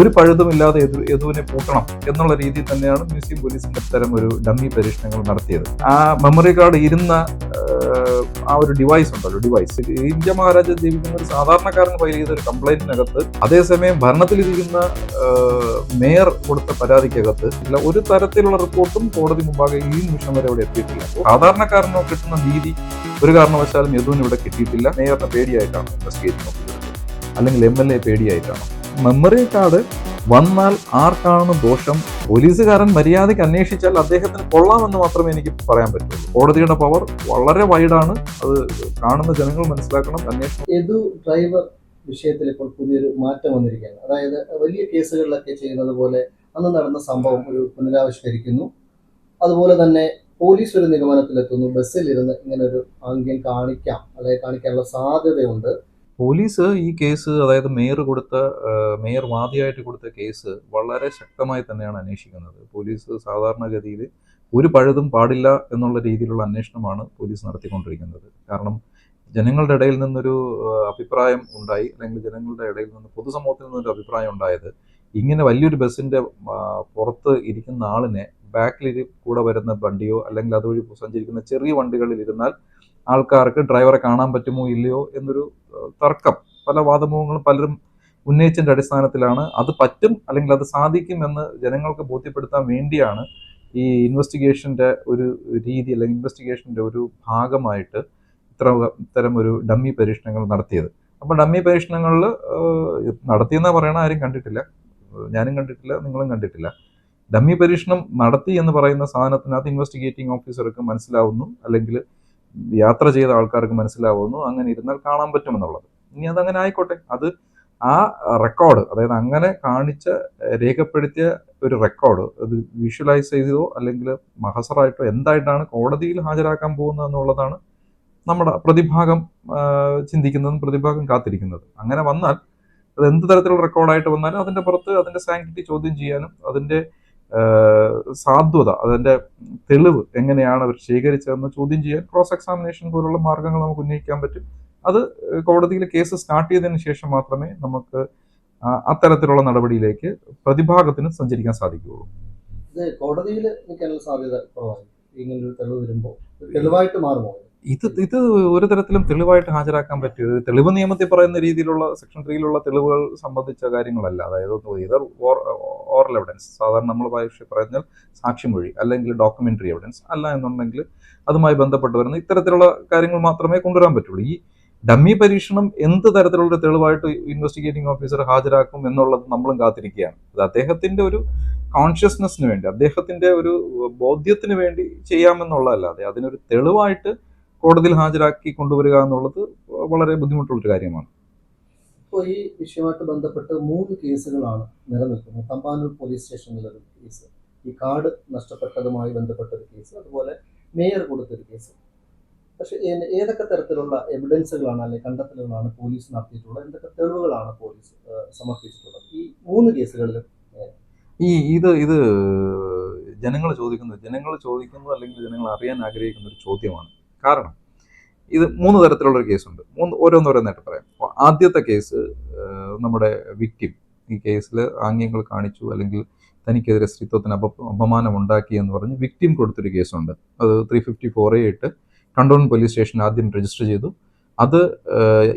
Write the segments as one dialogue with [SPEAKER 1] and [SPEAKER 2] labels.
[SPEAKER 1] ഒരു പഴുതുമില്ലാതെ യദു യദുവിനെ പൂട്ടണം എന്നുള്ള രീതിയിൽ തന്നെയാണ് മ്യൂസിയം പോലീസിന്റെ ഇത്തരം ഒരു ഡമ്മി പരീക്ഷണങ്ങൾ നടത്തിയത്. ആ മെമ്മറി കാർഡ് ഇരുന്ന ആ ഒരു ഡിവൈസ് ഉണ്ടല്ലോ ഡിവൈസ് ഇന്ത്യ മഹാരാജ ജീവിക്കുന്ന ഒരു സാധാരണക്കാരൻ ഫയൽ ചെയ്ത ഒരു കംപ്ലൈന്റിനകത്ത് അതേസമയം ഭരണത്തിലിരിക്കുന്ന മേയർ കൊടുത്ത പരാതിക്കകത്ത് ഇല്ല ഒരു തരത്തിലുള്ള റിപ്പോർട്ടും കോടതി മുമ്പാകെ ഈ നിമിഷം വരെ അവിടെ എത്തിയിട്ടില്ല. സാധാരണക്കാരനോ കിട്ടുന്ന നീതി ഒരു കാരണവശാലും യദുവിന് ഇവിടെ കിട്ടിയിട്ടില്ല. മേയറിന് പേടിയായിട്ടാണ് ഇൻവെസ്റ്റിഗേറ്റ് അല്ലെങ്കിൽ എം എൽ എ പേടിയായിട്ടാണ്. മെമ്മറി കാർഡ് വന്നാൽ ആർക്കാണ് ദോഷം? പോലീസുകാരൻ മര്യാദയ്ക്ക് അന്വേഷിച്ചാൽ അദ്ദേഹത്തിന് കൊള്ളാമെന്ന് മാത്രമേ എനിക്ക് പറയാൻ പറ്റുള്ളൂ. കോടതിയുടെ പവർ വളരെ വൈഡാണ് അത് കാണുന്ന ജനങ്ങൾ മനസ്സിലാക്കണം അന്വേഷണം
[SPEAKER 2] ഏതു ഡ്രൈവർ വിഷയത്തിൽ ഇപ്പോൾ പുതിയൊരു മാറ്റം വന്നിരിക്കുകയാണ്? അതായത് വലിയ കേസുകളിലൊക്കെ ചെയ്യുന്നത് പോലെ അന്ന് നടന്ന സംഭവം ഒരു പുനരാവിഷ്കരിക്കുന്നു. അതുപോലെ തന്നെ പോലീസ് ഒരു നിഗമനത്തിലെത്തുന്നു. ബസ്സിലിരുന്ന് ഇങ്ങനെ ഒരു ആംഗ്യം കാണിക്കാം അല്ലെങ്കിൽ കാണിക്കാനുള്ള സാധ്യതയുണ്ട്.
[SPEAKER 1] പോലീസ് ഈ കേസ് അതായത് മേയർ കൊടുത്ത മേയർ വാദിയായിട്ട് കൊടുത്ത കേസ് വളരെ ശക്തമായി തന്നെയാണ് അന്വേഷിക്കുന്നത്. പോലീസ് സാധാരണഗതിയിൽ ഒരു പഴുതും പാടില്ല എന്നുള്ള രീതിയിലുള്ള അന്വേഷണമാണ് പോലീസ് നടത്തിക്കൊണ്ടിരിക്കുന്നത്. കാരണം ജനങ്ങളുടെ ഇടയിൽ നിന്നൊരു അഭിപ്രായം ഉണ്ടായി അല്ലെങ്കിൽ ജനങ്ങളുടെ ഇടയിൽ നിന്ന് പൊതുസമൂഹത്തിൽ നിന്നൊരു അഭിപ്രായം ഉണ്ടായത് ഇങ്ങനെ വലിയൊരു ബസ്സിന്റെ പുറത്ത് ഇരിക്കുന്ന ആളിനെ ബാക്കിൽ കൂടെ വരുന്ന വണ്ടിയോ അല്ലെങ്കിൽ അതുവഴി സഞ്ചരിക്കുന്ന ചെറിയ വണ്ടികളിൽ ഇരുന്നാൽ ആൾക്കാർക്ക് ഡ്രൈവറെ കാണാൻ പറ്റുമോ ഇല്ലയോ എന്നൊരു തർക്കം. പല വാദമുഖങ്ങളും പലരും ഉന്നയിച്ചതിന്റെ അടിസ്ഥാനത്തിലാണ് അത് പറ്റും അല്ലെങ്കിൽ അത് സാധിക്കും എന്ന് ജനങ്ങൾക്ക് ബോധ്യപ്പെടുത്താൻ വേണ്ടിയാണ് ഈ ഇൻവെസ്റ്റിഗേഷന്റെ ഒരു രീതി അല്ലെങ്കിൽ ഇൻവെസ്റ്റിഗേഷന്റെ ഒരു ഭാഗമായിട്ട് ഇത്ര ഇത്തരം ഒരു ഡമ്മി പരീക്ഷണങ്ങൾ നടത്തിയത്. അപ്പോൾ ഡമ്മി പരീക്ഷണങ്ങളിൽ നടത്തിയെന്നാ പറയണ ആരും കണ്ടിട്ടില്ല. ഞാനും കണ്ടിട്ടില്ല നിങ്ങളും കണ്ടിട്ടില്ല. ഡമ്മി പരീക്ഷണം നടത്തി എന്ന് പറയുന്ന സാധനത്തിനകത്ത് ഇൻവെസ്റ്റിഗേറ്റിംഗ് ഓഫീസർക്ക് മനസ്സിലാവുന്നു. അല്ലെങ്കിൽ യാത്ര ചെയ്ത ആൾക്കാർക്ക് മനസ്സിലാവുന്നു. അങ്ങനെ ഇരുന്നാൽ കാണാൻ പറ്റുമെന്നുള്ളത്. ഇനി അതങ്ങനെ ആയിക്കോട്ടെ. അത് ആ റെക്കോർഡ് അതായത് അങ്ങനെ കാണിച്ച രേഖപ്പെടുത്തിയ ഒരു റെക്കോർഡ് അത് വിഷ്വലൈസ് ചെയ്തോ അല്ലെങ്കിൽ മഹസറായിട്ടോ എന്തായിട്ടാണ് കോടതിയിൽ ഹാജരാക്കാൻ പോകുന്നത് എന്നുള്ളതാണ് നമ്മുടെ പ്രതിഭാഗം ചിന്തിക്കുന്നതും പ്രതിഭാഗം കാത്തിരിക്കുന്നത്. അങ്ങനെ വന്നാൽ അത് എന്ത് തരത്തിലുള്ള റെക്കോർഡായിട്ട് വന്നാലും അതിന്റെ പുറത്ത് അതിന്റെ സാങ്ക്ടിറ്റി ചോദ്യം ചെയ്യാനും അതിന്റെ ആ, സാധുത അതിന്റെ തെളിവ് എങ്ങനെയാണ് അവർ ശേഖരിച്ചതെന്ന് ചോദ്യം ചെയ്യാൻ ക്രോസ് എക്സാമിനേഷൻ പോലുള്ള മാർഗങ്ങൾ നമുക്ക് ഉന്നയിക്കാൻ പറ്റും. അത് കോടതിയിൽ കേസ് സ്റ്റാർട്ട് ചെയ്തതിന് ശേഷം മാത്രമേ നമുക്ക് അത്തരത്തിലുള്ള നടപടിയിലേക്ക് പ്രതിഭാഗത്തിന് സഞ്ചരിക്കാൻ സാധിക്കുകയുള്ളൂ.
[SPEAKER 2] കോടതിയിൽ നിൽക്കാനുള്ള സാധ്യത കുറവാണ് ഇങ്ങനെ ഒരു തെളിവ് വരുമ്പോൾ തെളിവായിട്ട് മാറുമോ?
[SPEAKER 1] ഇത് ഇത് ഒരു തരത്തിലും തെളിവായിട്ട് ഹാജരാക്കാൻ പറ്റിയത് തെളിവ് നിയമത്തിൽ പറയുന്ന രീതിയിലുള്ള സെക്ഷൻ ത്രീയിലുള്ള തെളിവുകൾ സംബന്ധിച്ച കാര്യങ്ങളല്ല. അതായത് ഇതർ ഓറൽ എവിഡൻസ്. സാധാരണ നമ്മൾ ഭാഷ പറഞ്ഞാൽ സാക്ഷിമൊഴി അല്ലെങ്കിൽ ഡോക്യുമെന്ററി എവിഡൻസ് അല്ല എന്നുണ്ടെങ്കിൽ അതുമായി ബന്ധപ്പെട്ട് വരുന്ന ഇത്തരത്തിലുള്ള കാര്യങ്ങൾ മാത്രമേ കൊണ്ടുവരാൻ പറ്റുള്ളൂ. ഈ ഡമ്മി പരീക്ഷണം എന്ത് തരത്തിലുള്ള തെളിവായിട്ട് ഇൻവെസ്റ്റിഗേറ്റിംഗ് ഓഫീസർ ഹാജരാക്കും എന്നുള്ളത് നമ്മളും കാത്തിരിക്കുകയാണ്. അത് അദ്ദേഹത്തിന്റെ ഒരു കോൺഷ്യസ്നെസ്സിന് വേണ്ടി അദ്ദേഹത്തിന്റെ ഒരു ബോധ്യത്തിന് വേണ്ടി ചെയ്യാമെന്നുള്ളതല്ലാതെ അതിനൊരു തെളിവായിട്ട് കോടതിയിൽ ഹാജരാക്കി കൊണ്ടുവരിക എന്നുള്ളത് വളരെ ബുദ്ധിമുട്ടുള്ളൊരു കാര്യമാണ്.
[SPEAKER 2] ഇപ്പോൾ ഈ വിഷയമായിട്ട് ബന്ധപ്പെട്ട് മൂന്ന് കേസുകളാണ് നിലനിൽക്കുന്നത്. തമ്പാനൂർ പോലീസ് സ്റ്റേഷനിലൊരു കേസ് ഈ കാർഡ് നഷ്ടപ്പെട്ടതുമായി ബന്ധപ്പെട്ട ഒരു കേസ് അതുപോലെ മേയർ കൊടുത്തൊരു കേസ്. പക്ഷേ ഏതൊക്കെ തരത്തിലുള്ള എവിഡൻസുകളാണ് അല്ലെങ്കിൽ കണ്ടെത്തലുകളാണ് പോലീസ് നടത്തിയിട്ടുള്ളത്? എന്തൊക്കെ തെളിവുകളാണ് പോലീസ് സമർപ്പിച്ചിട്ടുള്ളത്? ഈ മൂന്ന് കേസുകളിലും
[SPEAKER 1] ഈ ഇത് ഇത് ജനങ്ങൾ ചോദിക്കുന്നത് ജനങ്ങൾ ചോദിക്കുന്നത് അല്ലെങ്കിൽ ജനങ്ങൾ അറിയാൻ ആഗ്രഹിക്കുന്ന ഒരു ചോദ്യമാണ്. കാരണം ഇത് മൂന്ന് തരത്തിലുള്ള ഒരു കേസുണ്ട്. മൂന്ന് ഓരോന്നോരോന്നായിട്ട് പറയാം. ആദ്യത്തെ കേസ് നമ്മുടെ വിക്ടിം ഈ കേസിൽ ആംഗ്യങ്ങൾ കാണിച്ചു അല്ലെങ്കിൽ തനിക്കെതിരെ സ്ത്രീത്വത്തിന് അപ അപമാനം ഉണ്ടാക്കി എന്ന് പറഞ്ഞ് വിക്ടിം കൊടുത്തൊരു കേസുണ്ട്. അത് ത്രീ ഫിഫ്റ്റി ഫോർ എ ഇട്ട് കണ്ടോൺ പോലീസ് സ്റ്റേഷൻ ആദ്യം രജിസ്റ്റർ ചെയ്തു. അത്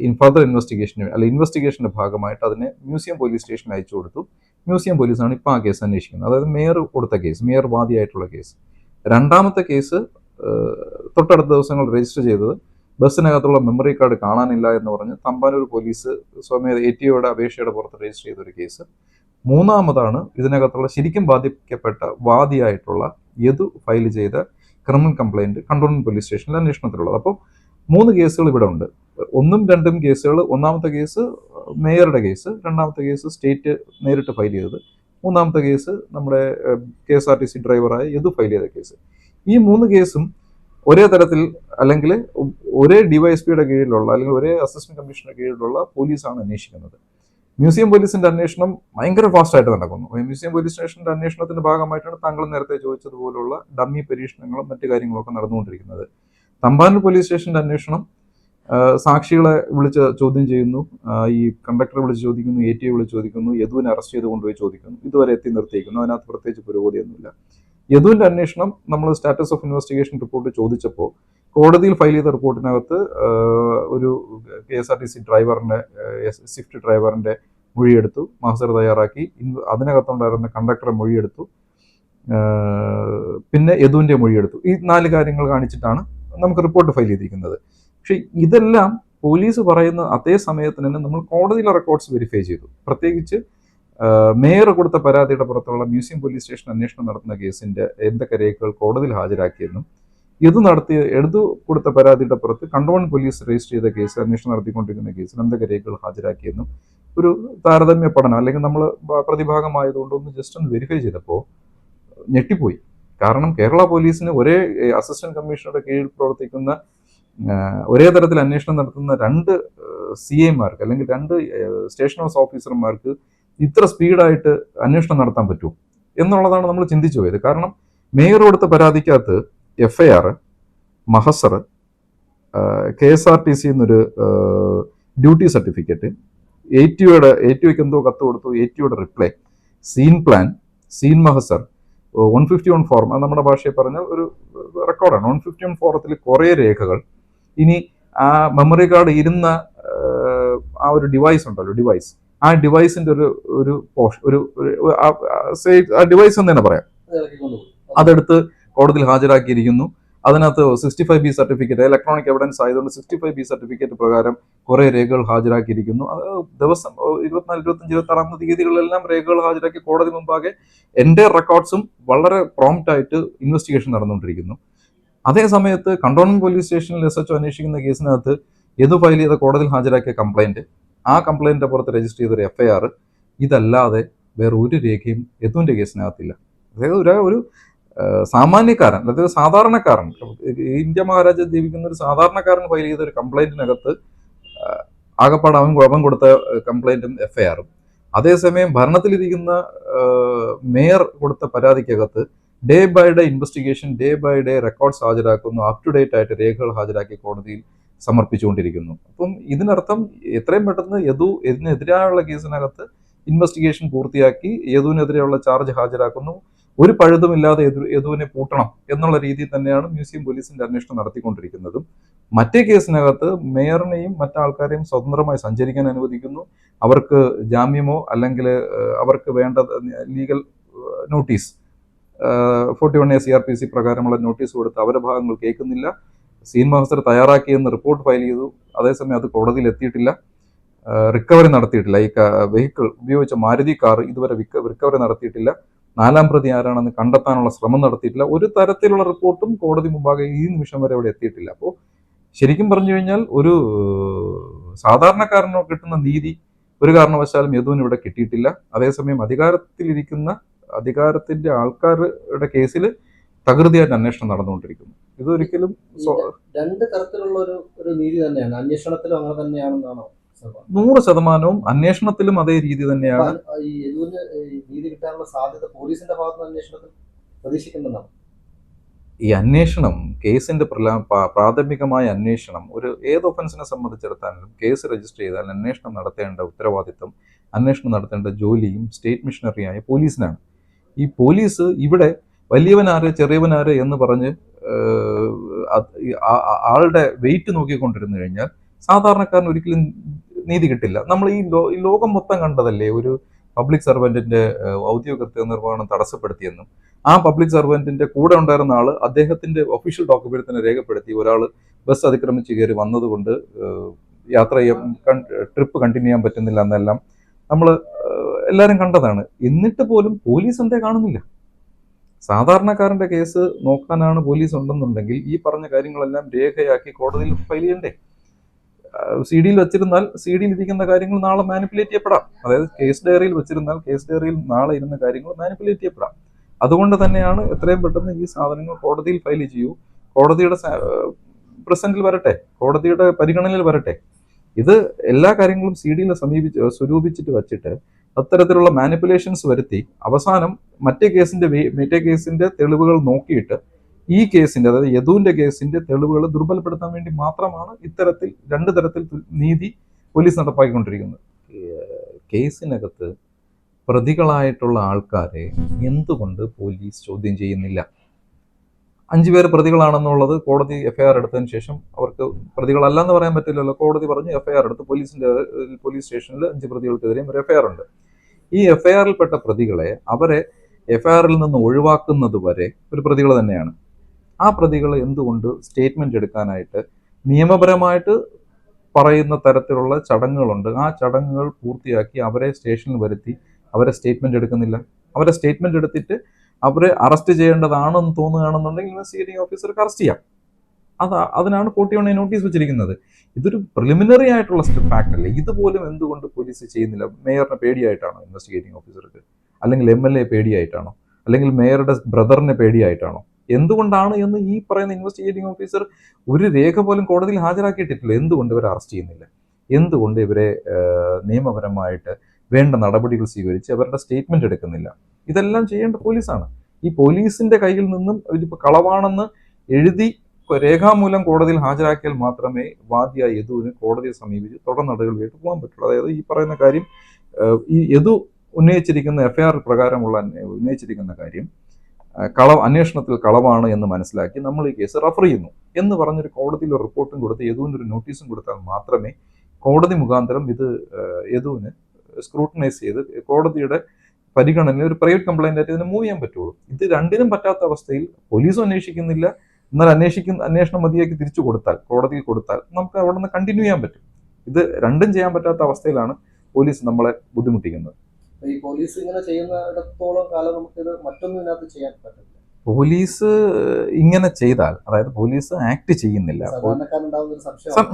[SPEAKER 1] ഇൻ ഫർദർ ഇൻവെസ്റ്റിഗേഷന് അല്ല ഇൻവെസ്റ്റിഗേഷന്റെ ഭാഗമായിട്ട് അതിനെ മ്യൂസിയം പോലീസ് സ്റ്റേഷനിൽ അയച്ചു കൊടുത്തു. മ്യൂസിയം പോലീസാണ് ഇപ്പോൾ ആ കേസ് അന്വേഷിക്കുന്നത്. അതായത് മേയർ കൊടുത്ത കേസ് മേയർ വാദിയായിട്ടുള്ള കേസ്. രണ്ടാമത്തെ കേസ് തൊട്ടടുത്ത ദിവസങ്ങൾ രജിസ്റ്റർ ചെയ്തത്. ബസ്സിനകത്തുള്ള മെമ്മറി കാർഡ് കാണാനില്ല എന്ന് പറഞ്ഞ് തമ്പാനൂർ പോലീസ് സ്വമേധ എ ടി ഒയുടെ അപേക്ഷയുടെ പുറത്ത് രജിസ്റ്റർ ചെയ്തൊരു കേസ്. മൂന്നാമതാണ് ഇതിനകത്തുള്ള ശരിക്കും ബാധിക്കപ്പെട്ട വാദിയായിട്ടുള്ള യദു ഫയൽ ചെയ്ത ക്രിമിനൽ കംപ്ലൈന്റ് കണ്ടോൺമെന്റ് പോലീസ് സ്റ്റേഷനിൽ അന്വേഷണത്തിലുള്ളത്. അപ്പോൾ മൂന്ന് കേസുകൾ ഇവിടെ ഉണ്ട്. ഒന്നും രണ്ടും കേസുകൾ ഒന്നാമത്തെ കേസ് മേയറുടെ കേസ് രണ്ടാമത്തെ കേസ് സ്റ്റേറ്റ് നേരിട്ട് ഫയൽ ചെയ്തത്. മൂന്നാമത്തെ കേസ് നമ്മുടെ K S R T C ഡ്രൈവറായ യദു ഫയൽ ചെയ്ത കേസ്. ഈ മൂന്ന് കേസും ഒരേ തരത്തിൽ അല്ലെങ്കിൽ ഒരേ ഡിവൈഎസ്പിയുടെ കീഴിലുള്ള അല്ലെങ്കിൽ ഒരേ അസിസ്റ്റന്റ് കമ്മീഷന്റെ കീഴിലുള്ള പോലീസാണ് അന്വേഷിക്കുന്നത്. മ്യൂസിയം പോലീസിന്റെ അന്വേഷണം ഭയങ്കര ഫാസ്റ്റ് ആയിട്ട് നടക്കുന്നു. മ്യൂസിയം പോലീസ് സ്റ്റേഷന്റെ അന്വേഷണത്തിന്റെ ഭാഗമായിട്ടാണ് താങ്കൾ നേരത്തെ ചോദിച്ചതുപോലുള്ള ഡമ്മി പരീക്ഷണങ്ങളും മറ്റു കാര്യങ്ങളൊക്കെ നടന്നുകൊണ്ടിരിക്കുന്നത്. തമ്പാനൂർ പോലീസ് സ്റ്റേഷന്റെ അന്വേഷണം സാക്ഷികളെ വിളിച്ച് ചോദ്യം ചെയ്യുന്നു. ഈ കണ്ടക്ടറെ വിളിച്ച് ചോദിക്കുന്നു എ ടി വിളിച്ച് ചോദിക്കുന്നു യദുവിനെ അറസ്റ്റ് ചെയ്ത് കൊണ്ടുപോയി ചോദിക്കുന്നു. ഇതുവരെ എത്തി നിർത്തിയിരിക്കുന്നു. അതിനകത്ത് പ്രത്യേകിച്ച് പുരോഗതിയൊന്നുമില്ല. യദുവിന്റെ അന്വേഷണം നമ്മൾ സ്റ്റാറ്റസ് ഓഫ് ഇൻവെസ്റ്റിഗേഷൻ റിപ്പോർട്ട് ചോദിച്ചപ്പോൾ കോടതിയിൽ ഫയൽ ചെയ്ത റിപ്പോർട്ടിനകത്ത് ഒരു K S R T C ഡ്രൈവറിന്റെ Swift ഡ്രൈവറിന്റെ മൊഴിയെടുത്തു മാസ്റ്റർ തയ്യാറാക്കി അതിനകത്തുണ്ടായിരുന്ന കണ്ടക്ടറെ മൊഴിയെടുത്തു പിന്നെ യദുവിന്റെ മൊഴിയെടുത്തു. ഈ നാല് കാര്യങ്ങൾ കാണിച്ചിട്ടാണ് നമുക്ക് റിപ്പോർട്ട് ഫയൽ ചെയ്തിരിക്കുന്നത്. പക്ഷേ ഇതെല്ലാം പോലീസ് പറയുന്ന അതേ സമയത്ത് തന്നെ നമ്മൾ കോടതിയിലെ റെക്കോർഡ്സ് വെരിഫൈ ചെയ്തു. പ്രത്യേകിച്ച് മേയർ കൊടുത്ത പരാതിയുടെ പുറത്തുള്ള മ്യൂസിയം പോലീസ് സ്റ്റേഷൻ അന്വേഷണം നടത്തുന്ന കേസിന്റെ എന്തൊക്കെ രേഖകൾ കോടതിയിൽ ഹാജരാക്കിയെന്നും ഇത് നടത്തിയ എടുത്തു കൊടുത്ത പരാതിയുടെ പുറത്ത് കണ്ടോൺ പോലീസ് രജിസ്റ്റർ ചെയ്ത കേസ് അന്വേഷണം നടത്തിക്കൊണ്ടിരിക്കുന്ന കേസിൽ എന്തൊക്കെ രേഖകൾ ഹാജരാക്കിയെന്നും ഒരു താരതമ്യ പഠനം അല്ലെങ്കിൽ നമ്മൾ പ്രതിഭാഗമായതുകൊണ്ട് ഒന്ന് ജസ്റ്റ് ഒന്ന് വെരിഫൈ ചെയ്തപ്പോൾ ഞെട്ടിപ്പോയി. കാരണം കേരള പോലീസിന് ഒരേ അസിസ്റ്റന്റ് കമ്മീഷണറുടെ കീഴിൽ പ്രവർത്തിക്കുന്ന ഒരേ തരത്തിൽ അന്വേഷണം നടത്തുന്ന രണ്ട് സി എമാർക്ക് അല്ലെങ്കിൽ രണ്ട് സ്റ്റേഷൻ ഹൗസ് ഓഫീസർമാർക്ക് ഇത്ര സ്പീഡായിട്ട് അന്വേഷണം നടത്താൻ പറ്റുമോ എന്നുള്ളതാണ് നമ്മൾ ചിന്തിച്ചു പോയത്. കാരണം മേയർ കൊടുത്ത പരാതിക്കകത്ത് F I R mahazar K S R T C എന്നൊരു ഡ്യൂട്ടി സർട്ടിഫിക്കറ്റ് എ ടി ഒയുടെ എ ടി ഒക്ക് എന്തോ കത്ത് കൊടുത്തു എ ടി ഒയുടെ റിപ്ലൈ സീൻ പ്ലാൻ സീൻ മഹസർ വൺ ഫിഫ്റ്റി വൺ ഫോറം അത് നമ്മുടെ ഭാഷയിൽ പറഞ്ഞാൽ ഒരു റെക്കോർഡാണ്. വൺ ഫിഫ്റ്റി വൺ ഫോറത്തിൽ കുറേ രേഖകൾ. ഇനി ആ മെമ്മറി കാർഡ് ഇരുന്ന ആ ഒരു ഡിവൈസ് ഉണ്ടല്ലോ ഡിവൈസ് ആ ഡിവൈസിന്റെ ഒരു ഒരു ഒരു ആ- ഡിവൈസ് എന്ന് തന്നെ പറയാം. അതെടുത്ത് കോടതിയിൽ ഹാജരാക്കിയിരിക്കുന്നു. അതിനകത്ത് sixty five B certificate electronic evidence ആയതുകൊണ്ട് സിക്സ്റ്റി ഫൈവ് ബി സർട്ടിഫിക്കറ്റ് പ്രകാരം കുറെ രേഖകൾ ഹാജരാക്കിയിരിക്കുന്നു. അത് ദിവസം ഇരുപത്തിനാല് ഇരുപത്തഞ്ച് ഇരുപത്തി ആറാം തീയതികളിലെല്ലാം രേഖകൾ ഹാജരാക്കി കോടതി മുമ്പാകെ എന്റെ റെക്കോർഡ്സും വളരെ പ്രോംപ്റ്റ് ആയിട്ട് ഇൻവെസ്റ്റിഗേഷൻ നടന്നുകൊണ്ടിരിക്കുന്നു. അതേ സമയത്ത് കണ്ടോൺമെന്റ് പോലീസ് സ്റ്റേഷനിൽ എസ് എച്ച് അന്വേഷിക്കുന്ന കേസിനകത്ത് എതു ഫയൽ ചെയ്ത കോടതിയിൽ ഹാജരാക്കിയ കംപ്ലൈന്റ് ആ കംപ്ലൈന്റിന്റെ പുറത്ത് രജിസ്റ്റർ ചെയ്തൊരു എഫ് ഐ ആർ ഇതല്ലാതെ വേറെ ഒരു രേഖയും യദുവിന്റെ കേസിനകത്തില്ല അതായത് ഒരു ഒരു സാമാന്യക്കാരൻ അതായത് സാധാരണക്കാരൻ. ഇന്ത്യ മഹാരാജ ജീവിക്കുന്ന ഒരു സാധാരണക്കാരൻ ഫയൽ ചെയ്ത ഒരു കംപ്ലയിന്റിനകത്ത് ആകപ്പാട് അവൻ അവൻ കൊടുത്ത കംപ്ലയിന്റും എഫ് ഐ ആറും അതേസമയം ഭരണത്തിലിരിക്കുന്ന മേയർ കൊടുത്ത പരാതിക്കകത്ത് day by day investigation day by day records ഹാജരാക്കുന്നു up to date ആയിട്ട് രേഖകൾ ഹാജരാക്കി കോടതിയിൽ സമർപ്പിച്ചുകൊണ്ടിരിക്കുന്നു. അപ്പം ഇതിനർത്ഥം എത്രയും പെട്ടെന്ന് യദു ഇതിനെതിരായുള്ള കേസിനകത്ത് ഇൻവെസ്റ്റിഗേഷൻ പൂർത്തിയാക്കി യദുവിനെതിരെയുള്ള ചാർജ് ഹാജരാക്കുന്നു. ഒരു പഴുതുമില്ലാതെ യദു യദുവിനെ പൂട്ടണം എന്നുള്ള രീതിയിൽ തന്നെയാണ് മ്യൂസിയം പോലീസിന്റെ അന്വേഷണം നടത്തിക്കൊണ്ടിരിക്കുന്നതും. മറ്റേ കേസിനകത്ത് മേയറിനെയും മറ്റാൾക്കാരെയും സ്വതന്ത്രമായി സഞ്ചരിക്കാൻ അനുവദിക്കുന്നു. അവർക്ക് ജാമ്യമോ അല്ലെങ്കിൽ അവർക്ക് വേണ്ട legal notice forty one A C R P C പ്രകാരമുള്ള നോട്ടീസ് കൊടുത്ത് അവരുടെ ഭാഗങ്ങൾ കേൾക്കുന്നില്ല. സീൻ മാസ്റ്റർ തയ്യാറാക്കിയെന്ന് റിപ്പോർട്ട് ഫയൽ ചെയ്തു. അതേസമയം അത് കോടതിയിൽ എത്തിയിട്ടില്ല. റിക്കവറി നടത്തിയിട്ടില്ല. ഈ വെഹിക്കിൾ ഉപയോഗിച്ച മാരുതി കാർ ഇതുവരെ റിക്കവറി നടത്തിയിട്ടില്ല. നാലാം പ്രതി ആരാണെന്ന് കണ്ടെത്താനുള്ള ശ്രമം നടത്തിയിട്ടില്ല. ഒരു തരത്തിലുള്ള റിപ്പോർട്ടും കോടതി മുമ്പാകെ ഈ നിമിഷം വരെ അവിടെ എത്തിയിട്ടില്ല. അപ്പോൾ ശരിക്കും പറഞ്ഞു കഴിഞ്ഞാൽ ഒരു സാധാരണക്കാരനോ കിട്ടുന്ന നീതി ഒരു കാരണവശാലും യദുവിന് ഇവിടെ കിട്ടിയിട്ടില്ല. അതേസമയം അധികാരത്തിലിരിക്കുന്ന അധികാരത്തിന്റെ ആൾക്കാരുടെ കേസിൽ തകൃതിയായിട്ട് അന്വേഷണം നടന്നുകൊണ്ടിരിക്കുന്നു. ഇതൊരിക്കലും
[SPEAKER 2] രണ്ട് തരത്തിലുള്ള ഒരു ഒരു നീതി തന്നെയാണ്. അന്വേഷണത്തിലും അങ്ങനെ തന്നെയാണെന്നാണോ
[SPEAKER 1] നൂറ് ശതമാനവും അന്വേഷണത്തിലും അതേ രീതി തന്നെയാണ്.
[SPEAKER 2] ഈ യദുവിന് നീതി കിട്ടാനുള്ള സാധ്യത പോലീസിന്റെ ഭാഗത്തുനിന്ന് അന്വേഷണത്തിൽ പ്രതീക്ഷിക്കുന്നുണ്ടാവും
[SPEAKER 1] ഈ അന്വേഷണം കേസിന്റെ പ്രാഥമികമായ അന്വേഷണം ഒരു ഏത് ഒഫൻസിനെ സംബന്ധിച്ചിടത്താലും കേസ് രജിസ്റ്റർ ചെയ്താൽ അന്വേഷണം നടത്തേണ്ട ഉത്തരവാദിത്തം അന്വേഷണം നടത്തേണ്ട ജോലിയും സ്റ്റേറ്റ് മിഷനറിയായ പോലീസിനാണ്. ഈ പോലീസ് ഇവിടെ വലിയവനാര് ചെറിയവനാര് എന്ന് പറഞ്ഞ് ആളുടെ വെയിറ്റ് നോക്കിക്കൊണ്ടിരുന്നു കഴിഞ്ഞാൽ സാധാരണക്കാരന് ഒരിക്കലും നീതി കിട്ടില്ല. നമ്മൾ ഈ ലോകം മൊത്തം കണ്ടതല്ലേ? ഒരു പബ്ലിക് സർവന്റിന്റെ ഔദ്യോഗിക നിർവഹണം തടസ്സപ്പെടുത്തിയെന്നും ആ പബ്ലിക് സർവന്റിന്റെ കൂടെ ഉണ്ടായിരുന്ന ആൾ അദ്ദേഹത്തിന്റെ ഒഫീഷ്യൽ ഡോക്യുമെന്റ് തന്നെ രേഖപ്പെടുത്തി ഒരാൾ ബസ് അതിക്രമിച്ച് കയറി വന്നതുകൊണ്ട് യാത്ര ചെയ്യാൻ ട്രിപ്പ് കണ്ടിന്യൂ ചെയ്യാൻ പറ്റുന്നില്ല എന്നെല്ലാം നമ്മൾ എല്ലാവരും കണ്ടതാണ്. എന്നിട്ട് പോലും പോലീസ് എന്തേ കാണുന്നില്ല. സാധാരണക്കാരന്റെ കേസ് നോക്കാനാണ് പോലീസ് ഉണ്ടെന്നുണ്ടെങ്കിൽ ഈ പറഞ്ഞ കാര്യങ്ങളെല്ലാം രേഖയാക്കി കോടതിയിൽ ഫയൽ ചെയ്യണ്ടേ? സി ഡിയിൽ വെച്ചിരുന്നാൽ സി ഡിയിൽ ഇരിക്കുന്ന കാര്യങ്ങൾ നാളെ മാനിപ്പുലേറ്റ് ചെയ്യപ്പെടാം. അതായത് കേസ് ഡയറിയിൽ വെച്ചിരുന്നാൽ കേസ് ഡയറിയിൽ നാളെ ഇരുന്ന കാര്യങ്ങൾ മാനിപ്പുലേറ്റ് ചെയ്യപ്പെടാം. അതുകൊണ്ട് തന്നെയാണ് എത്രയും പെട്ടെന്ന് ഈ സാധനങ്ങൾ കോടതിയിൽ ഫയൽ ചെയ്യൂ. കോടതിയുടെ പ്രസന്റിൽ വരട്ടെ. കോടതിയുടെ പരിഗണനയിൽ വരട്ടെ. ഇത് എല്ലാ കാര്യങ്ങളും സി ഡിയിൽ സമീപിച്ച് സ്വരൂപിച്ചിട്ട് വച്ചിട്ട് അത്തരത്തിലുള്ള മാനിപ്പുലേഷൻസ് വരുത്തി അവസാനം മറ്റേ കേസിന്റെ മറ്റേ കേസിന്റെ തെളിവുകൾ നോക്കിയിട്ട് ഈ കേസിന്റെ അതായത് യദുവിന്റെ കേസിന്റെ തെളിവുകൾ ദുർബലപ്പെടുത്താൻ വേണ്ടി മാത്രമാണ് ഇത്തരത്തിൽ രണ്ട് തരത്തിൽ നീതി പോലീസ് നടപ്പാക്കിക്കൊണ്ടിരിക്കുന്നത്. കേസിനകത്ത് പ്രതികളായിട്ടുള്ള ആൾക്കാരെ എന്തുകൊണ്ട് പോലീസ് ചോദ്യം ചെയ്യുന്നില്ല? അഞ്ചു പേര് പ്രതികളാണെന്നുള്ളത് കോടതി എഫ്ഐആർ എടുത്തതിന് ശേഷം അവർക്ക് പ്രതികളല്ല എന്ന് പറയാൻ പറ്റില്ലല്ലോ. കോടതി പറഞ്ഞു എഫ്ഐആർ എടുത്ത് പോലീസിന്റെ പോലീസ് സ്റ്റേഷനിൽ അഞ്ച് പ്രതികൾക്കെതിരെയും ഒരു എഫ്ഐആർ ഉണ്ട്. ഈ എഫ്ഐആറിൽപ്പെട്ട പ്രതികളെ അവരെ എഫ്ഐആറിൽ നിന്ന് ഒഴിവാക്കുന്നത് വരെ ഒരു പ്രതികൾ തന്നെയാണ്. ആ പ്രതികൾ എന്തുകൊണ്ട് സ്റ്റേറ്റ്മെന്റ് എടുക്കാനായിട്ട് നിയമപരമായിട്ട് പറയുന്ന തരത്തിലുള്ള ചടങ്ങുകളുണ്ട്. ആ ചടങ്ങുകൾ പൂർത്തിയാക്കി അവരെ സ്റ്റേഷനിൽ വരുത്തി അവരെ സ്റ്റേറ്റ്മെന്റ് എടുക്കുന്നില്ല. അവരെ സ്റ്റേറ്റ്മെന്റ് എടുത്തിട്ട് അവരെ അറസ്റ്റ് ചെയ്യേണ്ടതാണെന്ന് തോന്നുകയാണെന്നുണ്ടെങ്കിൽ ഇൻവെസ്റ്റിഗേറ്റിംഗ് ഓഫീസർക്ക് അറസ്റ്റ് ചെയ്യാം. അതാ അതിനാണ് ഫോർട്ടി വൺ നോട്ടീസ് വെച്ചിരിക്കുന്നത്. ഇതൊരു പ്രിലിമിനറി ആയിട്ടുള്ള സ്റ്റെപ്പ് ഫാക്ട് അല്ലേ? ഇതുപോലും എന്തുകൊണ്ട് പോലീസ് ചെയ്യുന്നില്ല? മേയറിനെ പേടിയായിട്ടാണോ ഇൻവെസ്റ്റിഗേറ്റിംഗ് ഓഫീസർക്ക് അല്ലെങ്കിൽ എം എൽ എ പേടിയായിട്ടാണോ? അല്ലെങ്കിൽ മേയറുടെ ബ്രദറിനെ പേടിയായിട്ടാണോ? എന്തുകൊണ്ടാണ് എന്ന് ഈ പറയുന്ന ഇൻവെസ്റ്റിഗേറ്റിംഗ് ഓഫീസർ ഒരു രേഖ പോലും കോടതിയിൽ ഹാജരാക്കിയിട്ടില്ല എന്തുകൊണ്ട് ഇവരെ അറസ്റ്റ് ചെയ്യുന്നില്ല? എന്തുകൊണ്ട് ഇവരെ നിയമപരമായിട്ട് വേണ്ട നടപടികൾ സ്വീകരിച്ച് അവരുടെ സ്റ്റേറ്റ്മെന്റ് എടുക്കുന്നില്ല? ഇതെല്ലാം ചെയ്യേണ്ട പോലീസാണ്. ഈ പോലീസിന്റെ കയ്യിൽ നിന്നും ഇതിപ്പോൾ കളവാണെന്ന് എഴുതി രേഖാമൂലം കോടതിയിൽ ഹാജരാക്കിയാൽ മാത്രമേ വാദിയായ യദുവിന് കോടതിയെ സമീപിച്ച് തുടർ നടപടികളിലേക്ക് പോകാൻ പറ്റുള്ളൂ. അതായത് ഈ പറയുന്ന കാര്യം ഈ യദു ഉന്നയിച്ചിരിക്കുന്ന എഫ്ഐആർ പ്രകാരമുള്ള ഉന്നയിച്ചിരിക്കുന്ന കാര്യം കള അന്വേഷണത്തിൽ കളവാണ് എന്ന് മനസ്സിലാക്കി നമ്മൾ ഈ കേസ് റഫർ ചെയ്യുന്നു എന്ന് പറഞ്ഞൊരു കോടതിയിൽ ഒരു റിപ്പോർട്ടും കൊടുത്ത് യദുവിന്റെ ഒരു നോട്ടീസും കൊടുത്താൽ മാത്രമേ കോടതി മുഖാന്തരം ഇത് യദുവിന് സ്ക്രൂട്ടനൈസ് ചെയ്ത് കോടതിയുടെ പരിഗണനയിൽ ഒരു പ്രൈവറ്റ് കംപ്ലൈന്റ് ആയിട്ട് ഇതിനെ മൂവ് ചെയ്യാൻ പറ്റുള്ളൂ. ഇത് രണ്ടിനും പറ്റാത്ത അവസ്ഥയിൽ പോലീസും അന്വേഷിക്കുന്നില്ല. എന്നാൽ അന്വേഷിക്കുന്ന അന്വേഷണം മതിയാക്കി തിരിച്ചു കൊടുത്താൽ കോടതിയിൽ കൊടുത്താൽ നമുക്ക് അവിടെ നിന്ന് കണ്ടിന്യൂ ചെയ്യാൻ പറ്റും. ഇത് രണ്ടും ചെയ്യാൻ പറ്റാത്ത അവസ്ഥയിലാണ് പോലീസ് നമ്മളെ ബുദ്ധിമുട്ടിക്കുന്നത്.
[SPEAKER 2] ഈ പോലീസ് ഇങ്ങനെ ചെയ്യുന്നിടത്തോളം കാലം നമുക്കിത് മറ്റൊന്നും ഇതിനകത്ത് ചെയ്യാൻ പറ്റില്ല
[SPEAKER 1] പോലീസ് ഇങ്ങനെ ചെയ്താൽ അതായത് പോലീസ് ആക്ട് ചെയ്യുന്നില്ല.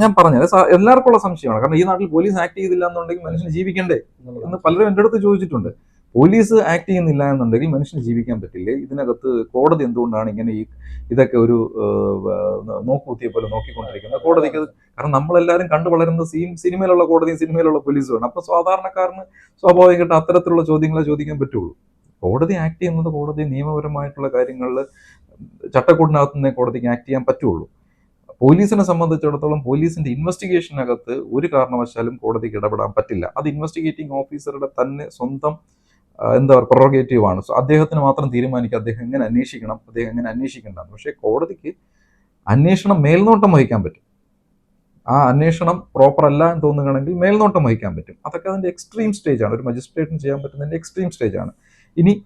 [SPEAKER 1] ഞാൻ പറഞ്ഞത് എല്ലാവർക്കും ഉള്ള സംശയമാണ്. കാരണം ഈ നാട്ടിൽ പോലീസ് ആക്ട് ചെയ്തില്ല എന്നുണ്ടെങ്കിൽ മനുഷ്യന് ജീവിക്കണ്ടേ? എന്ന് പലരും എന്റെ അടുത്ത് ചോദിച്ചിട്ടുണ്ട്. പോലീസ് ആക്ട് ചെയ്യുന്നില്ല എന്നുണ്ടെങ്കിൽ മനുഷ്യന് ജീവിക്കാൻ പറ്റില്ല? ഇതിനകത്ത് കോടതി എന്തുകൊണ്ടാണ് ഇങ്ങനെ ഈ ഇതൊക്കെ ഒരു നോക്കുത്തിയെ പോലെ നോക്കിക്കൊണ്ടിരിക്കുന്നത്? കോടതിക്ക് കാരണം നമ്മളെല്ലാവരും കണ്ടു വളരുന്ന സീൻ സിനിമയിലുള്ള കോടതിയും സിനിമയിലുള്ള പോലീസുമാണ് അപ്പൊ സാധാരണക്കാരന് സ്വാഭാവികമായിട്ട് അത്തരത്തിലുള്ള ചോദ്യങ്ങളെ ചോദിക്കാൻ പറ്റുള്ളൂ. കോടതി ആക്ട് ചെയ്യുന്നത് കോടതി നിയമപരമായിട്ടുള്ള കാര്യങ്ങളിൽ ചട്ടക്കൂടിനകത്ത് നിന്നേ കോടതിക്ക് ആക്ട് ചെയ്യാൻ പറ്റുള്ളൂ. പോലീസിനെ സംബന്ധിച്ചിടത്തോളം പോലീസിന്റെ ഇൻവെസ്റ്റിഗേഷനകത്ത് ഒരു കാരണവശാലും കോടതിക്ക് ഇടപെടാൻ പറ്റില്ല. അത് ഇൻവെസ്റ്റിഗേറ്റിംഗ് ഓഫീസറുടെ തന്നെ സ്വന്തം എന്താ പറയുക പ്രൊറോഗേറ്റീവ് ആണ്. സോ അദ്ദേഹത്തിന് മാത്രം തീരുമാനിക്കുക. അദ്ദേഹം എങ്ങനെ അന്വേഷിക്കണം? അദ്ദേഹം എങ്ങനെ അന്വേഷിക്കേണ്ടതാണ്? പക്ഷേ കോടതിക്ക് അന്വേഷണം മേൽനോട്ടം വഹിക്കാൻ പറ്റും. ആ അന്വേഷണം പ്രോപ്പർ അല്ല എന്ന് തോന്നുകയാണെങ്കിൽ മേൽനോട്ടം വഹിക്കാൻ പറ്റും. അതൊക്കെ അതിന്റെ എക്സ്ട്രീം സ്റ്റേജ് ആണ്. ഒരു മജിസ്ട്രേറ്റിന് ചെയ്യാൻ പറ്റുന്നതിന്റെ എക്സ്ട്രീം സ്റ്റേജ് ആണ്. ഇനി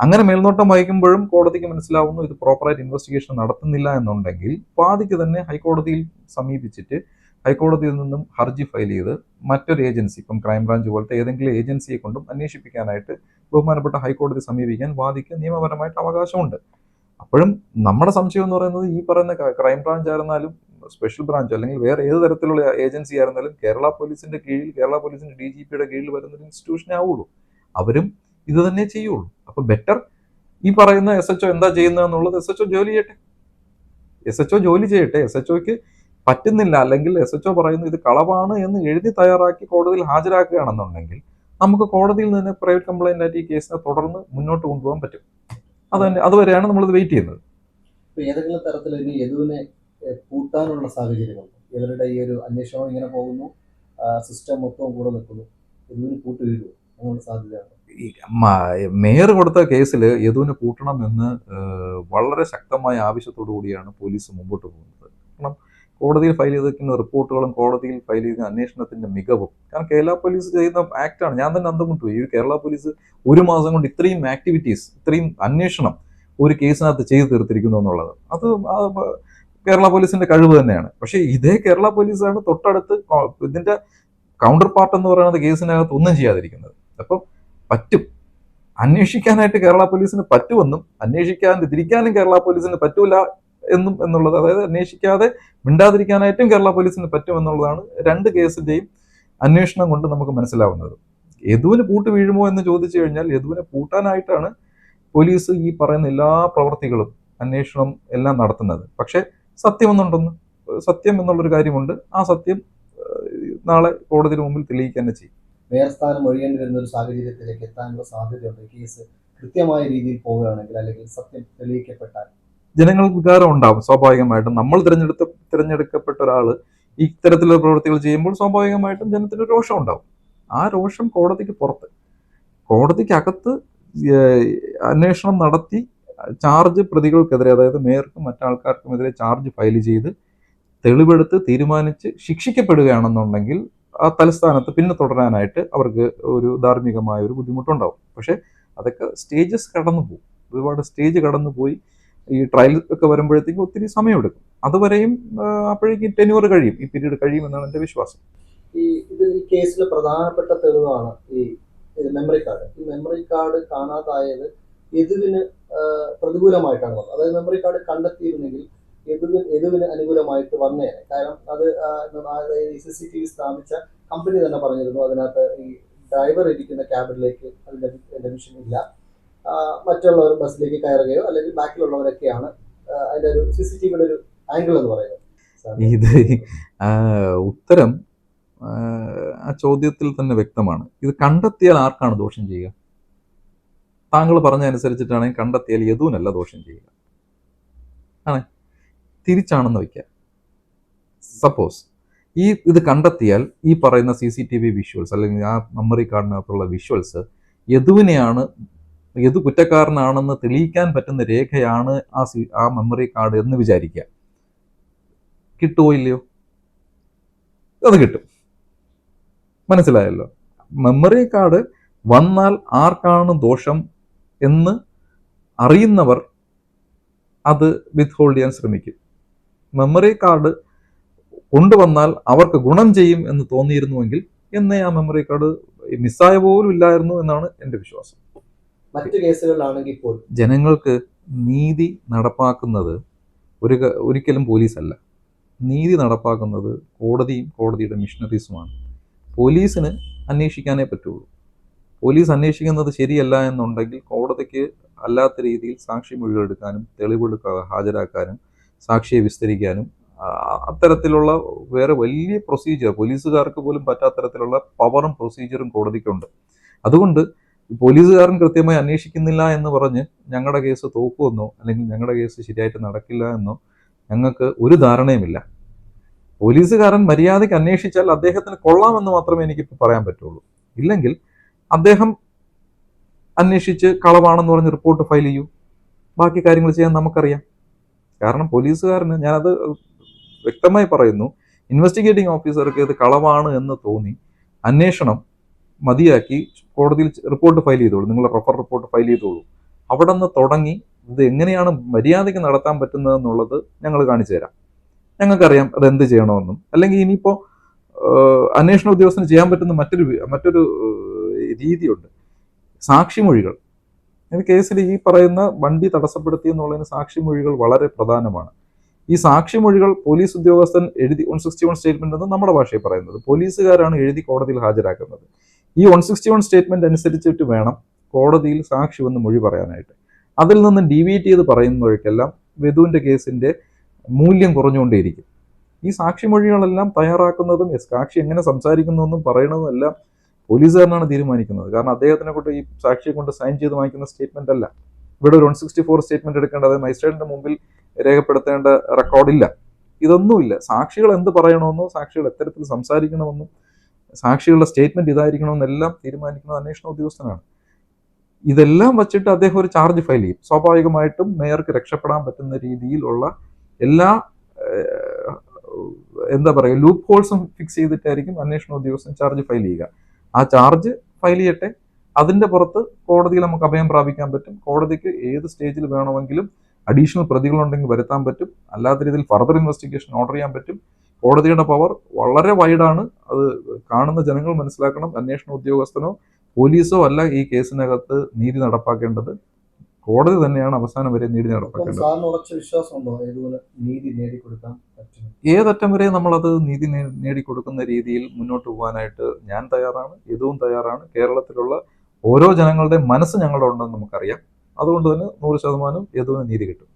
[SPEAKER 1] അങ്ങനെ മേൽനോട്ടം വഹിക്കുമ്പോഴും കോടതിക്ക് മനസ്സിലാവുന്നു ഇത് പ്രോപ്പറായിട്ട് ഇൻവെസ്റ്റിഗേഷൻ നടത്തുന്നില്ല എന്നുണ്ടെങ്കിൽ പാതിക്ക് തന്നെ ഹൈക്കോടതിയിൽ സമീപിച്ചിട്ട് ഹൈക്കോടതിയിൽ നിന്നും ഹർജി ഫയൽ ചെയ്ത് മറ്റൊരു ഏജൻസി ഇപ്പം ക്രൈംബ്രാഞ്ച് പോലത്തെ ഏതെങ്കിലും ഏജൻസിയെ കൊണ്ടും അന്വേഷിപ്പിക്കാനായിട്ട് ബഹുമാനപ്പെട്ട ഹൈക്കോടതി സമീപിക്കാൻ വാദിക്ക് നിയമപരമായിട്ട് അവകാശമുണ്ട്. അപ്പോഴും നമ്മുടെ സംശയം എന്ന് പറയുന്നത് ഈ പറയുന്ന ക്രൈംബ്രാഞ്ച് ആയിരുന്നാലും സ്പെഷ്യൽ ബ്രാഞ്ച് അല്ലെങ്കിൽ വേറെ ഏത് തരത്തിലുള്ള ഏജൻസി ആയിരുന്നാലും കേരള പോലീസിന്റെ കീഴിൽ കേരള പോലീസിന്റെ ഡി ജി പിയുടെ കീഴിൽ വരുന്ന ഒരു ആവുള്ളൂ. അവരും ഇത് തന്നെ ചെയ്യുള്ളൂ. അപ്പൊ ബെറ്റർ ഈ പറയുന്ന എസ് എച്ച് ഒ എന്താ ചെയ്യുന്നത് എന്നുള്ളത് എസ് എച്ച് ഒ ജോലി ചെയ്യട്ടെ. എസ് എച്ച് ഒ ജോലി ചെയ്യട്ടെ. എസ് എച്ച് ഒക്ക് പറ്റുന്നില്ല അല്ലെങ്കിൽ എസ് എച്ച് ഒ പറയുന്നു ഇത് കളവാണ് എന്ന് എഴുതി തയ്യാറാക്കി കോടതിയിൽ ഹാജരാക്കുകയാണെന്നുണ്ടെങ്കിൽ നമുക്ക് കോടതിയിൽ നിന്ന് പ്രൈവറ്റ് കംപ്ലൈന്റ് ആയിട്ട് ഈ കേസിനെ തുടർന്ന് മുന്നോട്ട് കൊണ്ടുപോകാൻ പറ്റും. അത് തന്നെ അതുവരെയാണ് നമ്മളിത് വെയിറ്റ് ചെയ്യുന്നത്.
[SPEAKER 2] ഏതെങ്കിലും തരത്തിൽ ഇനി യദുവിനെ കൂട്ടാനുള്ള സാഹചര്യങ്ങൾ ഇവരുടെ ഈ ഒരു അന്വേഷണം ഇങ്ങനെ പോകുന്നു സിസ്റ്റം മൊത്തം കൂടെ നിൽക്കുന്നു യദുവിന് കൂട്ട് വീഴുമോ അങ്ങനെയുള്ള സാധ്യതയാണ്
[SPEAKER 1] മേയർ കൊടുത്ത കേസിൽ യദുവിനെ കൂട്ടണമെന്ന് എന്ന് വളരെ ശക്തമായ ആവശ്യത്തോടു കൂടിയാണ് പോലീസ് മുമ്പോട്ട് പോകുന്നത്. കാരണം കോടതിയിൽ ഫയൽ ചെയ്തിരിക്കുന്ന റിപ്പോർട്ടുകളും കോടതിയിൽ ഫയൽ ചെയ്ത അന്വേഷണത്തിന്റെ മികവും. കാരണം കേരള പോലീസ് ചെയ്യുന്ന ആക്ടാണ് ഞാൻ തന്നെ അന്തം വിട്ടു ഈ കേരള പോലീസ് ഒരു മാസം കൊണ്ട് ഇത്രയും ആക്ടിവിറ്റീസ് ഇത്രയും അന്വേഷണം ഒരു കേസിനകത്ത് ചെയ്തു തീർത്തിരിക്കുന്നു എന്നുള്ളത്. അത് കേരള പോലീസിന്റെ കഴിവ് തന്നെയാണ്. പക്ഷേ ഇതേ കേരള പോലീസാണ് തൊട്ടടുത്ത് ഇതിന്റെ കൗണ്ടർ പാർട്ട് എന്ന് പറയുന്നത് കേസിനകത്ത് ഒന്നും ചെയ്യാതിരിക്കുന്നത്. അപ്പം പറ്റും. അന്വേഷിക്കാനായിട്ട് കേരള പോലീസിന് പറ്റുമെന്നും അന്വേഷിക്കാതിരിക്കാനും കേരള പോലീസിന് പറ്റൂല എന്നും എന്നുള്ളത്. അതായത് അന്വേഷിക്കാതെ മിണ്ടാതിരിക്കാനായിട്ടും കേരള പോലീസിന് പറ്റുമെന്നുള്ളതാണ് രണ്ട് കേസിന്റെയും അന്വേഷണം കൊണ്ട് നമുക്ക് മനസ്സിലാവുന്നത്. യദുവിന് പൂട്ട് വീഴുമോ എന്ന് ചോദിച്ചു കഴിഞ്ഞാൽ യദുവിനെ പൂട്ടാനായിട്ടാണ് പോലീസ് ഈ പറയുന്ന എല്ലാ പ്രവർത്തികളും അന്വേഷണം എല്ലാം നടത്തുന്നത്. പക്ഷേ സത്യമെന്നുണ്ടെന്ന് സത്യം എന്നുള്ളൊരു കാര്യമുണ്ട്. ആ സത്യം നാളെ കോടതിന് മുമ്പിൽ തെളിയിക്കുക തന്നെ ചെയ്യും.
[SPEAKER 2] വേറെ സ്ഥാനം ഒഴിയേണ്ടി വരുന്ന ഒരു സാഹചര്യത്തിലേക്ക് എത്താനുള്ള സാധ്യതയുണ്ട്. കേസ് കൃത്യമായ രീതിയിൽ പോവുകയാണെങ്കിൽ അല്ലെങ്കിൽ സത്യം തെളിയിക്കപ്പെട്ടാൽ
[SPEAKER 1] ജനങ്ങൾക്ക് വികാരം ഉണ്ടാവും സ്വാഭാവികമായിട്ടും. നമ്മൾ തിരഞ്ഞെടുത്ത തിരഞ്ഞെടുക്കപ്പെട്ട ഒരാൾ ഇത്തരത്തിലുള്ള പ്രവൃത്തികൾ ചെയ്യുമ്പോൾ സ്വാഭാവികമായിട്ടും ജനത്തിന് രോഷം ഉണ്ടാവും. ആ രോഷം കോടതിക്ക് പുറത്ത്. കോടതിക്കകത്ത് അന്വേഷണം നടത്തി ചാർജ് പ്രതികൾക്കെതിരെ അതായത് മേയർക്കും മറ്റാൾക്കാർക്കുമെതിരെ ചാർജ് ഫയൽ ചെയ്ത് തെളിവെടുത്ത് തീരുമാനിച്ച് ശിക്ഷിക്കപ്പെടുകയാണെന്നുണ്ടെങ്കിൽ ആ തലസ്ഥാനത്ത് പിന്നെ തുടരാനായിട്ട് അവർക്ക് ഒരു ധാർമ്മികമായ ഒരു ബുദ്ധിമുട്ടുണ്ടാവും. പക്ഷെ അതൊക്കെ സ്റ്റേജസ് കടന്നു പോകും ഒരുപാട് സ്റ്റേജ് കടന്നു പോയി ഈ ട്രയൽ ഒക്കെ വരുമ്പോഴത്തേക്കും ഒത്തിരി സമയമെടുക്കും. അതുവരെയും അപ്പോഴേക്കും ടെന്യൂർ കഴിയും. ഈ പീരീഡ് കഴിയും എന്നാണ് എന്റെ വിശ്വാസം.
[SPEAKER 2] ഈ ഈ കേസിലെ പ്രധാനപ്പെട്ട തെളിവാണ് ഈ മെമ്മറി കാർഡ് ഈ മെമ്മറി കാർഡ് കാണാതായത് എതുവിന് പ്രതികൂലമായിട്ടാണ് വന്നത്. അതായത് മെമ്മറി കാർഡ് കണ്ടെത്തിയിരുന്നെങ്കിൽ എതുവിന് എതുവിന് അനുകൂലമായിട്ട് വന്നേനെ. കാരണം അത് അതായത് സി സി ടി വി സ്ഥാപിച്ച കമ്പനി തന്നെ പറഞ്ഞിരുന്നു അതിനകത്ത് ഈ ഡ്രൈവർ ഇരിക്കുന്ന ക്യാബിനിലേക്ക് അതിന്റെ ഇല്ല. മറ്റുള്ളവർ ബസ്സിലേക്ക് കയറുകയോ അല്ലെങ്കിൽ ബാക്കിലുള്ളവരൊക്കെയാണ് അതിന്റെ ഒരു സി സി ടി വിയുടെ ഒരു ആംഗിൾ എന്ന് പറയുന്നത്.
[SPEAKER 1] ഇത് ഉത്തരം ആ, ചോദ്യത്തിൽ തന്നെ വ്യക്തമാണ്. ഇത് കണ്ടെത്തിയാൽ ആർക്കാണ് ദോഷം ചെയ്യുക? താങ്കൾ പറഞ്ഞ അനുസരിച്ചിട്ടാണെങ്കിൽ കണ്ടെത്തിയാൽ യദൂനല്ല ദോഷം ചെയ്യുക. ആണ്. തിരിച്ചാണെന്ന് വയ്ക്കുക സപ്പോസ് ഈ ഇത് കണ്ടെത്തിയാൽ ഈ പറയുന്ന C C T V visuals അല്ലെങ്കിൽ ആ മെമ്മറി കാർഡിനകത്തുള്ള വിഷ്വൽസ് യദുവിനെയാണ് യദു കുറ്റക്കാരനാണെന്ന് തെളിയിക്കാൻ പറ്റുന്ന രേഖയാണ് ആ സി ആ മെമ്മറി കാർഡ് എന്ന് വിചാരിക്കുക. കിട്ടുമോ ഇല്ലയോ? അത് കിട്ടും. മനസ്സിലായല്ലോ? മെമ്മറി കാർഡ് വന്നാൽ ആർക്കാണ് ദോഷം എന്ന് അറിയുന്നവർ അത് വിത്ത് ഹോൾഡ് ചെയ്യാൻ ശ്രമിക്കും. മെമ്മറി കാർഡ് കൊണ്ടുവന്നാൽ അവർക്ക് ഗുണം ചെയ്യും എന്ന് തോന്നിയിരുന്നുവെങ്കിൽ എന്നേ ആ മെമ്മറി കാർഡ് മിസ്സായ പോലും ഇല്ലായിരുന്നു എന്നാണ് എന്റെ വിശ്വാസം.
[SPEAKER 2] മറ്റു കേസുകളിലാണെങ്കിൽ പോലും.
[SPEAKER 1] ജനങ്ങൾക്ക് നീതി നടപ്പാക്കുന്നത് ഒരു ഒരിക്കലും പോലീസല്ല. നീതി നടപ്പാക്കുന്നത് കോടതിയും കോടതിയുടെ മിഷണറീസുമാണ് പോലീസിന് അന്വേഷിക്കാനേ പറ്റുള്ളൂ. പോലീസ് അന്വേഷിക്കുന്നത് ശരിയല്ല എന്നുണ്ടെങ്കിൽ കോടതിക്ക് അല്ലാത്ത രീതിയിൽ സാക്ഷി മൊഴികളെടുക്കാനും തെളിവെടുക്ക ഹാജരാക്കാനും സാക്ഷിയെ വിസ്തരിക്കാനും അത്തരത്തിലുള്ള വേറെ വലിയ പ്രൊസീജിയർ പോലീസുകാർക്ക് പോലും പറ്റാത്തരത്തിലുള്ള പവറും പ്രൊസീജിയറും കോടതിക്കുണ്ട്. അതുകൊണ്ട് പോലീസുകാരൻ കൃത്യമായി അന്വേഷിക്കുന്നില്ല എന്ന് പറഞ്ഞ് ഞങ്ങളുടെ കേസ് തോക്കുമെന്നോ അല്ലെങ്കിൽ ഞങ്ങളുടെ കേസ് ശരിയായിട്ട് നടക്കില്ല എന്നോ ഞങ്ങൾക്ക് ഒരു ധാരണയുമില്ല. പോലീസുകാരൻ മര്യാദയ്ക്ക് അന്വേഷിച്ചാൽ അദ്ദേഹത്തിന് കൊള്ളാമെന്ന് മാത്രമേ എനിക്കിപ്പോൾ പറയാൻ പറ്റുള്ളൂ. ഇല്ലെങ്കിൽ അദ്ദേഹം അന്വേഷിച്ച് കളവാണെന്ന് പറഞ്ഞ് റിപ്പോർട്ട് ഫയൽ ചെയ്യൂ. ബാക്കി കാര്യങ്ങൾ ചെയ്യാൻ നമുക്കറിയാം. കാരണം പോലീസുകാരന് ഞാനത് വ്യക്തമായി പറയുന്നു ഇൻവെസ്റ്റിഗേറ്റിംഗ് ഓഫീസർക്ക് ഇത് കളവാണ് എന്ന് തോന്നി അന്വേഷണം മതിയാക്കി കോടതിയിൽ റിപ്പോർട്ട് ഫയൽ ചെയ്തോളൂ. നിങ്ങൾ റഫർ റിപ്പോർട്ട് ഫയൽ ചെയ്തോളൂ. അവിടെ നിന്ന് തുടങ്ങി ഇത് എങ്ങനെയാണ് മര്യാദയ്ക്ക് നടത്താൻ പറ്റുന്നതെന്നുള്ളത് ഞങ്ങൾ കാണിച്ചു തരാം. ഞങ്ങൾക്കറിയാം അത് എന്ത് ചെയ്യണമെന്നും അല്ലെങ്കിൽ ഇനിയിപ്പോൾ അന്വേഷണ ഉദ്യോഗസ്ഥന് ചെയ്യാൻ പറ്റുന്ന മറ്റൊരു മറ്റൊരു രീതിയുണ്ട്. സാക്ഷിമൊഴികൾ. ഈ കേസിൽ ഈ പറയുന്ന വണ്ടി തടസ്സപ്പെടുത്തി എന്നുള്ളതിന് സാക്ഷിമൊഴികൾ വളരെ പ്രധാനമാണ്. ഈ സാക്ഷിമൊഴികൾ പോലീസ് ഉദ്യോഗസ്ഥൻ എഴുതി വൺ സിക്സ്റ്റി വൺ സ്റ്റേറ്റ്മെന്റ് എന്ന് നമ്മുടെ ഭാഷയിൽ പറയുന്നത്. പോലീസുകാരാണ് എഴുതി കോടതിയിൽ ഹാജരാക്കുന്നത്. ഈ വൺ സിക്സ്റ്റി വൺ സ്റ്റേറ്റ്മെന്റ് അനുസരിച്ചിട്ട് വേണം കോടതിയിൽ സാക്ഷി വന്ന് മൊഴി പറയാനായിട്ട്. അതിൽ നിന്ന് ഡീവിയേറ്റ് ചെയ്ത് പറയുമ്പോഴേക്കെല്ലാം വധുവിന്റെ കേസിന്റെ മൂല്യം കുറഞ്ഞുകൊണ്ടേയിരിക്കും. ഈ സാക്ഷിമൊഴികളെല്ലാം തയ്യാറാക്കുന്നതും എസ് സാക്ഷി എങ്ങനെ സംസാരിക്കുന്നതെന്നും പറയണതും എല്ലാം പോലീസുകാരനാണ് തീരുമാനിക്കുന്നത്. കാരണം അദ്ദേഹത്തിനെ കൊണ്ട് ഈ സാക്ഷിയെ കൊണ്ട് സൈൻ ചെയ്ത് വാങ്ങിക്കുന്ന സ്റ്റേറ്റ്മെന്റ് അല്ല. ഇവിടെ ഒരു വൺ സിക്സ്റ്റി ഫോർ സ്റ്റേറ്റ്മെന്റ് എടുക്കേണ്ടത് മജിസ്ട്രേറ്റിന്റെ മുമ്പിൽ രേഖപ്പെടുത്തേണ്ട റെക്കോർഡില്ല ഇതൊന്നുമില്ല. സാക്ഷികൾ എന്ത് പറയണമെന്നോ സാക്ഷികൾ എത്തരത്തിൽ സംസാരിക്കണമെന്നും സാക്ഷികളുടെ സ്റ്റേറ്റ്മെന്റ് ഇതായിരിക്കണമെന്നെല്ലാം തീരുമാനിക്കുന്നത് അന്വേഷണ ഉദ്യോഗസ്ഥനാണ്. ഇതെല്ലാം വച്ചിട്ട് അദ്ദേഹം ഒരു ചാർജ് ഫയൽ ചെയ്യും. സ്വാഭാവികമായിട്ടും മേയർക്ക് രക്ഷപ്പെടാൻ പറ്റുന്ന രീതിയിലുള്ള എല്ലാ എന്താ പറയുക ലൂപ്പ് ഹോൾസും ഫിക്സ് ചെയ്തിട്ടായിരിക്കും അന്വേഷണ ഉദ്യോഗസ്ഥൻ ചാർജ് ഫയൽ ചെയ്യുക. ആ ചാർജ് ഫയൽ ചെയ്യട്ടെ. അതിന്റെ പുറത്ത് കോടതിയിൽ നമുക്ക് അഭയം പ്രാപിക്കാൻ പറ്റും. കോടതിക്ക് ഏത് സ്റ്റേജിൽ വേണമെങ്കിലും അഡീഷണൽ പ്രതികളുണ്ടെങ്കിൽ വരുത്താൻ പറ്റും. അല്ലാത്ത രീതിയിൽ ഫർദർ ഇൻവെസ്റ്റിഗേഷൻ ഓർഡർ ചെയ്യാൻ പറ്റും. കോടതിയുടെ പവർ വളരെ വൈഡാണ്. അത് കാണുന്ന ജനങ്ങൾ മനസ്സിലാക്കണം. അന്വേഷണ ഉദ്യോഗസ്ഥനോ പോലീസോ അല്ല ഈ കേസിനകത്ത് നീതി നടപ്പാക്കേണ്ടത്. കോടതി തന്നെയാണ് അവസാനം വരെ നീതി നടപ്പാക്കേണ്ടത്. ഏതറ്റം വരെ നമ്മളത് നീതി നേടിക്കൊടുക്കുന്ന രീതിയിൽ മുന്നോട്ട് പോകാനായിട്ട് ഞാൻ തയ്യാറാണ്. ഇതും തയ്യാറാണ്. കേരളത്തിലുള്ള ഓരോ ജനങ്ങളുടെ മനസ്സ് ഞങ്ങളുടെ ഉണ്ടെന്ന് നമുക്കറിയാം. അതുകൊണ്ട് തന്നെ നൂറ് ശതമാനം യദുവിന് നീതി കിട്ടും.